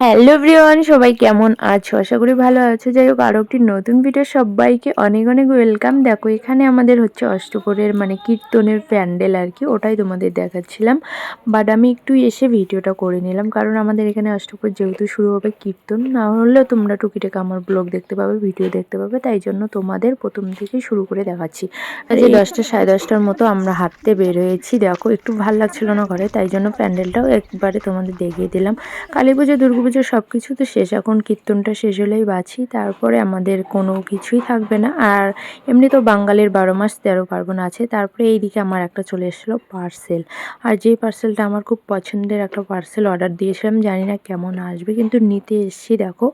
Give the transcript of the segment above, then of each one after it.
Hello everyone, সবাই কেমন আছো? আশা করি ভালো আছো। যাই হোক আরও একটি নতুন ভিডিও সবাইকে অনেক অনেক ওয়েলকাম দেখো, এখানে আমাদের হচ্ছে অষ্টপরের মানে কীর্তনের প্যান্ডেল আর কি, ওটাই তোমাদের দেখাচ্ছিলাম। বাট আমি একটু এসে ভিডিওটা করে নিলাম, কারণ আমাদের এখানে অষ্টপর যেহেতু শুরু হবে কীর্তন, না হলেও তোমরা টুকিটাকে আমার ব্লগ দেখতে পাবে ভিডিও দেখতে পাবে, তাই জন্য তোমাদের প্রথম থেকেই শুরু করে দেখাচ্ছি। আজ এই দশটা সাড়ে দশটার মতো আমরা হাঁটতে বের হয়েছি। দেখো, একটু ভালো লাগছিল না ঘরে, তাই জন্য প্যান্ডেলটাও একবারে তোমাদের দেখিয়ে দিলাম। কালী পুজো, দুর্গা পুজো সব কিছু তো শেষ, এখন কীর্তনটা শেষ হলেই বাঁচি, তারপরে আমাদের কোনো কিছুই থাকবে না। আর এমনি তো বাঙালির বারো মাস, তেরো পার্বণ আছে, তারপরে এইদিকে আমার একটা চলে এসেছিল পার্সেল আর যেই পার্সেলটা আমার খুব পছন্দের একটা পার্সেল অর্ডার দিয়েছিলাম, জানি না কেমন আসবে, কিন্তু নিতে এসছি, দেখো।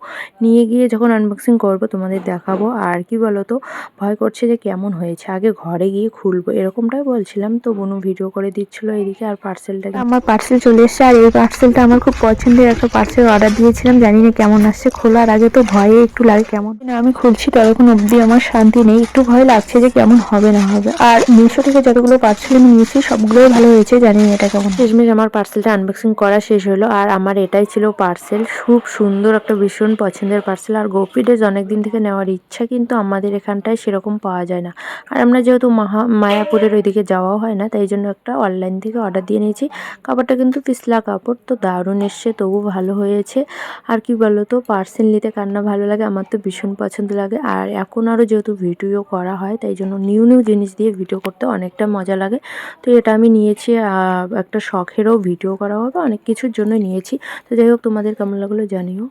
নিয়ে গিয়ে যখন আনবক্সিং করব, তোমাদের দেখাবো। আর কি বলো তো ভয় করছে যে কেমন হয়েছে, আগে ঘরে গিয়ে খুলবো, এরকমটাই বলছিলাম, তো বোনু ভিডিও করে দিচ্ছিল এদিকে আর পার্সেলটা আমার পার্সেল চলে এসছে, আর এই পার্সেলটা আমার খুব পছন্দের একটা পার্সেল অর্ডার দিয়েছিলাম, জানি না কেমন আসছে, খোলার আগে তো ভয়ে একটু লাগে কেমন। না, আমি খুলছি ততক্ষণ অবধি, আমার শান্তি নেই, একটু ভয় লাগছে যে কেমন হবে না হবে। আর মিশো থেকে যতগুলো পার্সেল আমি নিয়েছি, সবগুলোই ভালো হয়েছে, জানি না এটা কেমন। শেষমেশ আমার পার্সেলটা আনবক্সিং করা শেষ হলো, আর আমার এটাই ছিল পার্সেল খুব সুন্দর একটা ভীষণ পছন্দের পার্সেল আর গোপি ড্রেস অনেকদিন থেকে নেওয়ার ইচ্ছা, কিন্তু আমাদের এখানটায় সেরকম পাওয়া যায় না। আর আমরা যেহেতু মাহা, মায়াপুরের ওইদিকে যাওয়াও হয় না, তাই জন্য একটা অনলাইন থেকে অর্ডার দিয়ে নিয়েছি। কাপড়টা কিন্তু পিছলা কাপড়, তো দারুণ এসছে, তবু ভালো হয়েছে। আর কি বলো তো পার্সেল নিতে কান্না ভালো লাগে, আমার তো ভীষণ পছন্দ লাগে। আর এখন আরও যেহেতু ভিডিও করা হয়, তাই জন্য নিউ নিউ জিনিস দিয়ে ভিডিও করতে অনেকটা মজা লাগে। তো এটা আমি নিয়েছি একটা শখেরও ভিডিও করা হবে, অনেক কিছুর জন্য নিয়েছি। তো যাই হোক, তোমাদের কেমন লাগল জানিও।